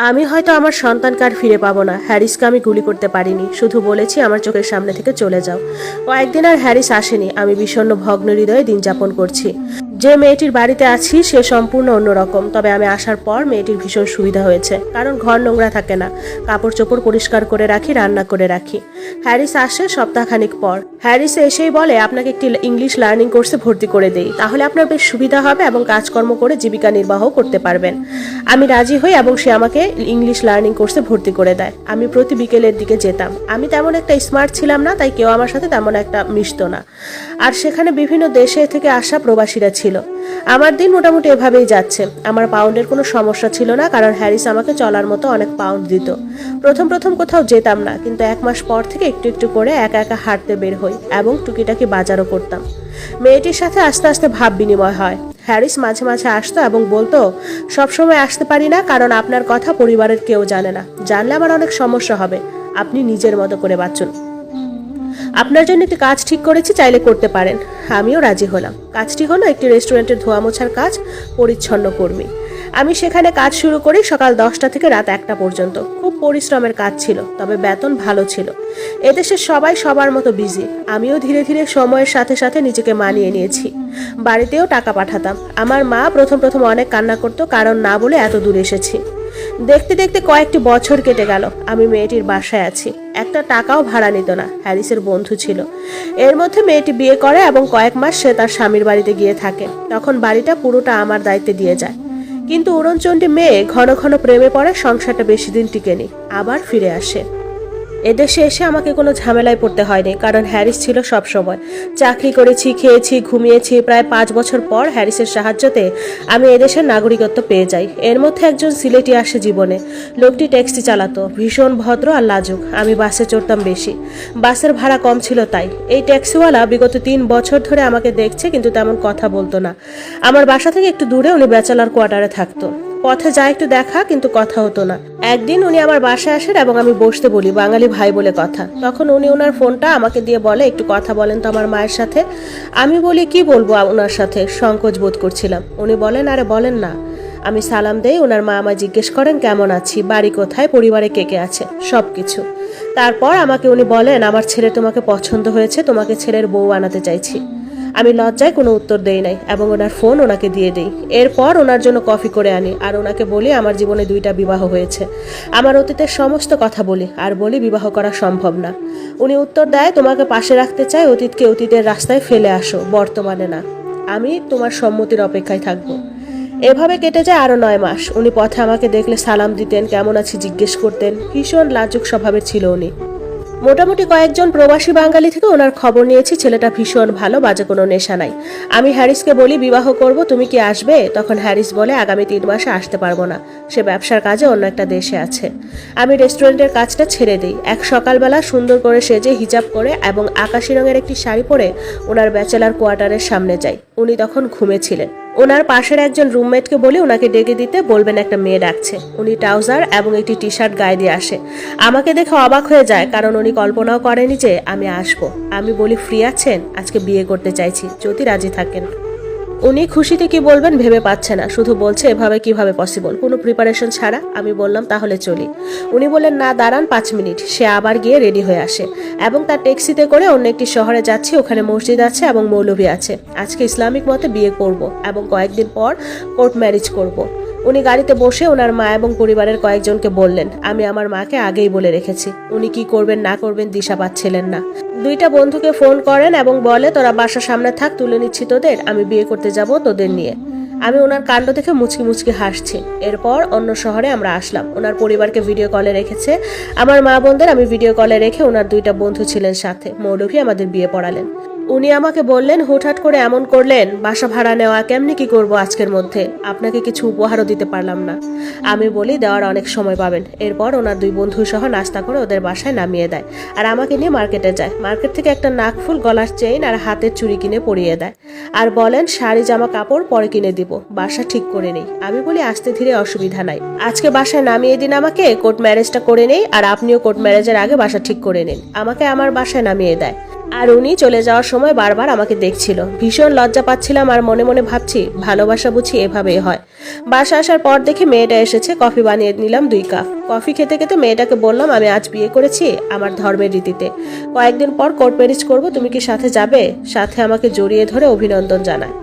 আমি হয়তো আমার সন্তানকে আর ফিরে পাবো না। হ্যারিসকে আমি গুলি করতে পারিনি। শুধু বলেছি আমার চোখের সামনে থেকে চলে যাও। কয়েকদিন আর হ্যারিস আসেনি। আমি বিষণ্ণ ভগ্ন হৃদয়ে দিন যাপন করছি। যে মেয়েটির বাড়িতে আছি, সে সম্পূর্ণ অন্যরকম। তবে আমি আসার পর মেয়েটির ভীষণ সুবিধা হয়েছে। কারণ ঘর নোংরা থাকে না। কাপড় চোপড় পরিষ্কার করে রাখি, রান্না করে রাখি। হ্যারিস আসে সপ্তাহখানিক পর। হ্যারিস এসেই বলে, আপনাকে একটি ইংলিশ লার্নিং কোর্সে ভর্তি করে দেই। তাহলে আপনার বেশ সুবিধা হবে এবং কাজকর্ম করে জীবিকা নির্বাহ করতে পারবেন। আমি রাজি হই এবং সে আমাকে ইংলিশ লার্নিং কোর্সে ভর্তি করে দেয়। আমি প্রতি বিকেলের দিকে যেতাম। আমি তেমন একটা স্মার্ট ছিলাম না, তাই কেউ আমার সাথে তেমন একটা মিশতো না। আর সেখানে বিভিন্ন দেশে থেকে আসা প্রবাসীরা ছিল। আমার দিন মোটামুটি এভাবেই যাচ্ছে। আমার পাউন্ডের কোনো সমস্যা ছিল না, কারণ হ্যারিস আমাকে চলার মতো অনেক পাউন্ড দিত। প্রথম প্রথম কোথাও যেতাম না, কিন্তু এক মাস পর থেকে একটু একটু করে একা একা হাঁটতে বের হই এবং টুকিটাকি বাজারও করতাম। মেয়েটির সাথে আস্তে আস্তে ভাব বিনিময় হয়। হ্যারিস মাঝে মাঝে আসতো এবং বলতো সবসময় আসতে পারি না কারণ আপনার কথা পরিবারের কেউ জানে না। জানলে আমার অনেক সমস্যা হবে। আপনি নিজের মতো করে বাঁচুন। আপনার জন্য একটি কাজ ঠিক করেছি, চাইলে করতে পারেন। আমিও রাজি হলাম। কাজটি হলো একটি রেস্টুরেন্টের ধোয়া মোছার কাজ, পরিচ্ছন্ন কর্মী। আমি সেখানে কাজ শুরু করি সকাল দশটা থেকে রাত একটা পর্যন্ত। খুব পরিশ্রমের কাজ ছিল, তবে বেতন ভালো ছিল। এদেশের সবাই সবার মতো বিজি আমিও ধীরে ধীরে সময়ের সাথে সাথে নিজেকে মানিয়ে নিয়েছি। বাড়িতেও টাকা পাঠাতাম। আমার মা প্রথম প্রথম অনেক কান্না করতো, কারণ না বলে এত দূর এসেছি। দেখতে দেখতে কয়েকটি বছর কেটে গেল, আমি মেয়েটির বাসায় আছি। একটা টাকাও ভাড়া নিত না, হ্যারিসের বন্ধু ছিল। এর মধ্যে মেয়েটি বিয়ে করে এবং কয়েক মাস সে তার স্বামীর বাড়িতে গিয়ে থাকে। তখন বাড়িটা পুরোটা আমার দায়িত্বে দিয়ে যায়। কিন্তু উড়নচণ্ডী মেয়ে ঘন ঘন প্রেমে পড়ে সংসারটা বেশি দিন টিকেনি আবার ফিরে আসে। এদেশে এসে আমাকে কোনো ঝামেলায় পড়তে হয়নি, কারণ হ্যারিস ছিল সব সময়। চাকরি করেছি, খেয়েছি, ঘুমিয়েছি, প্রায় পাঁচ বছর পর হ্যারিসের সাহায্যতে আমি এদেশের নাগরিকত্ব পেয়ে যাই। এর মধ্যে একজন সিলেটি আসে জীবনে। লোকটি ট্যাক্সি চালাতো, ভীষণ ভদ্র আর লাজুক। আমি বাসে চড়তাম বেশি। বাসের ভাড়া কম ছিল তাই। এই ট্যাক্সিওয়ালা বিগত তিন বছর ধরে আমাকে দেখছে, কিন্তু তেমন কথা বলতো না। আমার বাসা থেকে একটু দূরে উনি ব্যাচেলার কোয়ার্টারে থাকতো। পথে যা একটু দেখা, কিন্তু কথা হতো না। একদিন উনি আমার বাসায় আসেন এবং আমি বসতে বলি বাঙালি ভাই বলে কথা। তখন উনি ওনার ফোনটা আমাকে দিয়ে বলে, একটু কথা বলেন তো আমার মায়ের সাথে। আমি বলি, কি বলব ওনার সাথে? সংকোচ বোধ করছিলাম। উনি বলেন, আরে বলেন না। আমি সালাম দেই ওনার মা আমায় জিজ্ঞেস করেন, কেমন আছি? বাড়ি কোথায়? পরিবারে কে কে আছে? সব কিছু তারপর আমাকে উনি বলেন, আমার ছেলে তোমাকে পছন্দ হয়েছে, তোমাকে ছেলের বউ আনাতে চাইছি। আমি লজ্জায় কোনো উত্তর দেই নাই এবং ওনার ফোন ওনাকে দিয়ে দেই। এরপর ওনার জন্য কফি করে আনি আর ওনাকে বলি আমার জীবনে দুইটা বিবাহ হয়েছে। আমার অতীতের সমস্ত কথা বলি আর বলি বিবাহ করা সম্ভব না। উনি উত্তর দেয়, তোমাকে পাশে রাখতে চাই, অতীতকে অতীতের রাস্তায় ফেলে আসো, বর্তমানে না। আমি তোমার সম্মতির অপেক্ষায় থাকব এভাবে কেটে যায় আরও নয় মাস। উনি পথে আমাকে দেখলে সালাম দিতেন, কেমন আছি? জিজ্ঞেস করতেন। ভীষণ লাজুক স্বভাবের ছিল উনি। মোটামুটি কয়েকজন প্রবাসী বাঙালি থেকে ওনার খবর নিয়েছি, ছেলেটা ভীষণ ভালো, বাজে কোনো নেশা নাই। আমি হ্যারিসকে বলি, বিবাহ করব, তুমি কি আসবে? তখন হ্যারিস বলে, আগামী তিন মাসে আসতে পারব না। সে ব্যবসার কাজে অন্য একটা দেশে আছে। আমি রেস্টুরেন্টের কাজটা ছেড়ে দিই। এক সকালবেলা সুন্দর করে সেজে হিজাব করে এবং আকাশি রঙের একটি শাড়ি পরে ওনার ব্যাচেলার কোয়ার্টারের সামনে যাই। উনি তখন ঘুমেছিলেন। ওনার পাশের একজন রুমমেটকে বলে ওনাকে ডেকে দিতে বলবেন, একটা মেয়ে ডাকছে। উনি ট্রাউজার এবং একটি টি শার্ট গায়ে দিয়ে আসে। আমাকে দেখে অবাক হয়ে যায়, কারণ উনি কল্পনাও করেনি যে আমি আসব। আমি বলি, ফ্রি আছেন? আজকে বিয়ে করতে চাইছি। যদি রাজি থাকেন। উনি খুশিতে কি বলবেন ভেবে পাচ্ছে না। শুধু বলছে, এভাবে কীভাবে পসিবল কোনো প্রিপারেশন ছাড়া আমি বললাম, তাহলে চলি। উনি বললেন, না, দাঁড়ান পাঁচ মিনিট। সে আবার গিয়ে রেডি হয়ে আসে এবং তার ট্যাক্সিতে করে অন্য একটি শহরে যাচ্ছি। ওখানে মসজিদ আছে এবং মৌলভী আছে। আজকে ইসলামিক মতে বিয়ে করব এবং কয়েকদিন পর কোর্ট ম্যারেজ করব। উনি গাড়িতে বসে ওনার মা এবং পরিবারের কয়েকজনকে বললেন, আমি আমার মাকে আগেই বলে রেখেছি। উনি কি করবেন না করবেন দিশা পাচ্ছিলেন না। দুইটা বন্ধুকে ফোন করেন এবং বলে, তোরা বাসার সামনে থাক, তুলে নিচ্ছি তোদের, আমি বিয়ে করতে যাব তোদের নিয়ে। আমি ওনার কাণ্ড দেখে মুচকি মুচকি হাসছি। এরপর অন্য শহরে আমরা আসলাম। ওনার পরিবারকে ভিডিও কলে রেখেছে। আমার মা বোনদের আমি ভিডিও কলে রেখে ওনার দুইটা বন্ধু ছিলেন সাথে। মৌলভী আমাদের বিয়ে পড়ালেন। উনি আমাকে বললেন, হুটহাট করে এমন করলেন, বাসা ভাড়া নেওয়া কেমনি কি করব আজকের মধ্যে? আপনাকে কিছু উপহারও দিতে পারলাম না। আমি বলি, দেওয়ার অনেক সময় পাবেন। এরপর ওনার দুই বন্ধু সহ নাস্তা করে ওদের বাসায় নামিয়ে দেয়। আর আমাকে নিয়ে মার্কেটে যায়। মার্কেট থেকে একটা নাকফুল গলার চেইন আর হাতের চুড়ি কিনে পরিয়ে দেয়। আর বলেন, শাড়ি, জামা, কাপড় পরে কিনে দিব। বাসা ঠিক করে নেই। আমি বলি, আসতে ধীরে অসুবিধা নাই। আজকে বাসায় নামিয়ে দিন আমাকে, কোর্ট ম্যারেজটা করে নেই, আর আপনিও কোর্ট ম্যারেজের আগে বাসা ঠিক করে নিন। আমাকে আমার বাসায় নামিয়ে দেয়। আর উনি চলে যাওয়ার সময় বারবার আমাকে দেখছিল। ভীষণ লজ্জা পাচ্ছিলাম আর মনে মনে ভাবছি, ভালোবাসা বুঝি এভাবেই হয়। বাসা আসার পর দেখে মেয়েটা এসেছে, কফি বানিয়ে নিলাম দুই কাপ। কফি খেতে খেতে মেয়েটাকে বললাম, আমি আজ বিয়ে করেছি আমার ধর্মের রীতিতে। কয়েকদিন পর কোর্ট ম্যারেজ করব, তুমি কি সাথে যাবে? সাথে আমাকে জড়িয়ে ধরে অভিনন্দন জানায়।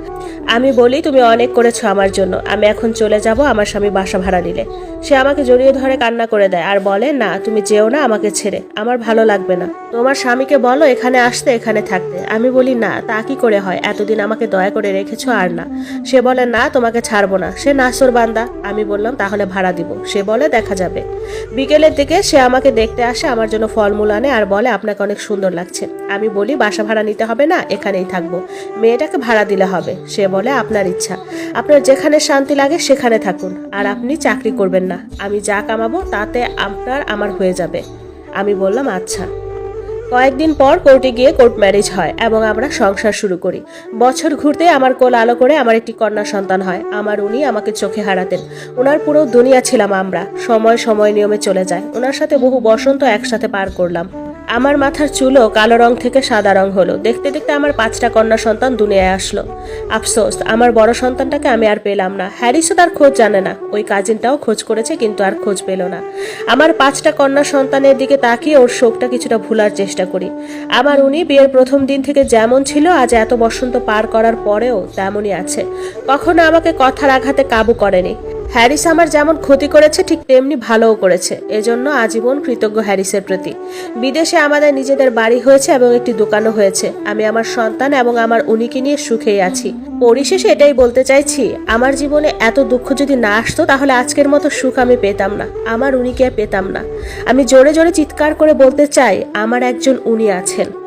আমি বলি, তুমি অনেক করেছ আমার জন্য। আমি এখন চলে যাব আমার স্বামী বাসা ভাড়া নিলে। সে আমাকে জড়িয়ে ধরে কান্না করে দেয় আর বলে, না, তুমি যেও না, আমাকে ছেড়ে। আমার ভালো লাগবে না। তোমার স্বামীকে বলো, এখানে আসতে, এখানে থাকতে। আমি বলি, না, তা কি করে হয়? এতদিন আমাকে দয়া করে রেখেছো আর না। সে বলে, না, তোমাকে ছাড়বো না। সে নাসর বান্দা। আমি বললাম, তাহলে ভাড়া দিব। সে বলে, দেখা যাবে। বিকেলের দিকে সে আমাকে দেখতে আসে, আমার জন্য ফলমূল আনে আর বলে, আপনাকে অনেক সুন্দর লাগছে। আমি বলি, বাসা ভাড়া নিতে হবে না, এখানেই থাকব। মেয়েটাকে ভাড়া দিলে হবে। সে বলে আপনার ইচ্ছা। আপনার যেখানে শান্তি লাগে সেখানে থাকুন। আর আপনি চাকরি করবেন না। আমি যা কামাবো তাতে আপনার আমার হয়ে যাবে। আমি বললাম আচ্ছা। কয়েকদিন পর কোর্টে গিয়ে কোর্ট ম্যারেজ হয় এবং আমরা সংসার শুরু করি। বছর ঘুরতে আমার কোল আলো করে আমার একটি কন্যা সন্তান হয়। আমার উনি আমাকে চোখে হারাতেন। ওনার পুরো দুনিয়া ছিলাম আমরা। সময় সময় নিয়মে চলে যায়। ওনার সাথে বহু বসন্ত একসাথে পার করলাম। আমার মাথার চুলও কালো রং থেকে সাদা রং হলো। দেখতে দেখতে আমার পাঁচটা কন্যা সন্তান দুনিয়ায় আসলো। আফসোস, আমার বড় সন্তানটাকে আমি আর পেলাম না। হ্যারিসও তার খোঁজ জানে না। ওই কাজিনটাও খোঁজ করেছে কিন্তু আর খোঁজ পেল না। আমার পাঁচটা কন্যা সন্তানের দিকে তাকিয়ে ওর শোকটা কিছুটা ভুলার চেষ্টা করি। আমার উনি বিয়ের প্রথম দিন থেকে যেমন ছিল, আজ এত বসন্ত পার করার পরেও তেমনই আছে। কখনো আমাকে কথার আঘাতে কাবু করেনি। হ্যারিস আমার যেমন ক্ষতি করেছে, ঠিক তেমনি ভালোও করেছে। এজন্য আজীবন কৃতজ্ঞ হ্যারিসের প্রতি। বিদেশে আমাদের নিজেদের বাড়ি হয়েছে এবং একটি দোকানও হয়েছে। আমি আমার সন্তান এবং আমার উনিকে নিয়ে সুখেই আছি। পরিশেষে এটাই বলতে চাইছি, আমার জীবনে এত দুঃখ যদি না আসতো, তাহলে আজকের মতো সুখ আমি পেতাম না। আমার উনিকে পেতাম না। আমি জোরে জোরে চিৎকার করে বলতে চাই, আমার একজন উনি আছেন।